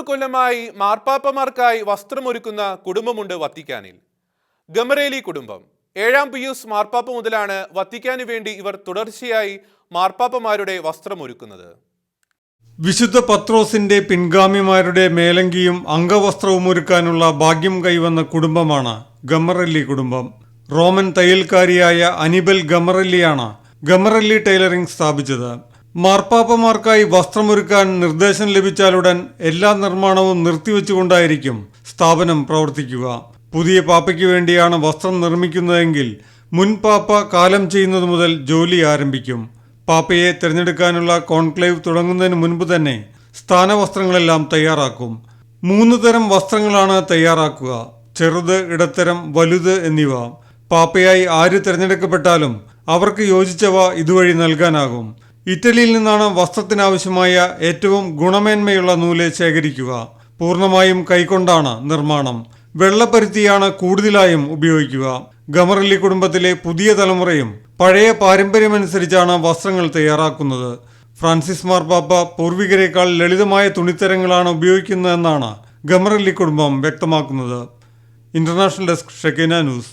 കൊല്ലമായി മാർപ്പാപ്പമാർക്കായി വസ്ത്രമൊരുക്കുന്ന കുടുംബമുണ്ട് വത്തിക്കാനിൽ. ഗമറേലി കുടുംബം. ഏഴാം പിയൂസ് മാർപ്പാപ്പ മുതലാണ് വത്തിക്കാന് വേണ്ടി ഇവർ തുടർച്ചയായി മാർപ്പാപ്പമാരുടെ വസ്ത്രമൊരുക്കുന്നത്. വിശുദ്ധ പത്രോസിന്റെ പിൻഗാമിമാരുടെ മേലങ്കിയും അംഗവസ്ത്രവും ഒരുക്കാനുള്ള ഭാഗ്യം കൈവന്ന കുടുംബമാണ് ഗമറല്ലി കുടുംബം. റോമൻ തയ്യൽക്കാരിയായ അനിബൽ ഗമറല്ലിയാണ് ഗമറല്ലി ടൈലറിംഗ് സ്ഥാപിച്ചത്. മാർപ്പാപ്പമാർക്കായി വസ്ത്രമൊരുക്കാൻ നിർദ്ദേശം ലഭിച്ചാലുടൻ എല്ലാ നിർമ്മാണവും നിർത്തിവെച്ചുകൊണ്ടായിരിക്കും സ്ഥാപനം പ്രവർത്തിക്കുക. പുതിയ പാപ്പയ്ക്ക് വേണ്ടിയാണ് വസ്ത്രം നിർമ്മിക്കുന്നതെങ്കിൽ മുൻ പാപ്പ കാലം ചെയ്യുന്നത് മുതൽ ജോലി ആരംഭിക്കും. പാപ്പയെ തിരഞ്ഞെടുക്കാനുള്ള കോൺക്ലേവ് തുടങ്ങുന്നതിന് മുൻപ് തന്നെ സ്ഥാനവസ്ത്രങ്ങളെല്ലാം തയ്യാറാക്കും. മൂന്ന് തരം വസ്ത്രങ്ങളാണ് തയ്യാറാക്കുക. ചെറുത് ഇടത്തരം വലുത് എന്നിവ. പാപ്പയായി ആര് തിരഞ്ഞെടുക്കപ്പെട്ടാലും അവർക്ക് യോജിച്ചവ ഇതുവഴി നൽകാനാകും. ഇറ്റലിയിൽ നിന്നാണ് വസ്ത്രത്തിനാവശ്യമായ ഏറ്റവും ഗുണമേന്മയുള്ള നൂൽ ശേഖരിക്കുക. പൂർണമായും കൈകൊണ്ടാണ് നിർമ്മാണം. വെള്ളപ്പരുത്തിയാണ് കൂടുതലായും ഉപയോഗിക്കുക. ഗമറല്ലി കുടുംബത്തിലെ പുതിയ തലമുറയും പഴയ പാരമ്പര്യമനുസരിച്ചാണ് വസ്ത്രങ്ങൾ തയ്യാറാക്കുന്നത്. ഫ്രാൻസിസ് മാർപ്പാപ്പ പൂർവികരെക്കാൾ ലളിതമായ തുണിത്തരങ്ങളാണ് ഉപയോഗിക്കുന്നതെന്നാണ് ഗമറല്ലി കുടുംബം വ്യക്തമാക്കുന്നത്. International desk Shekinah news.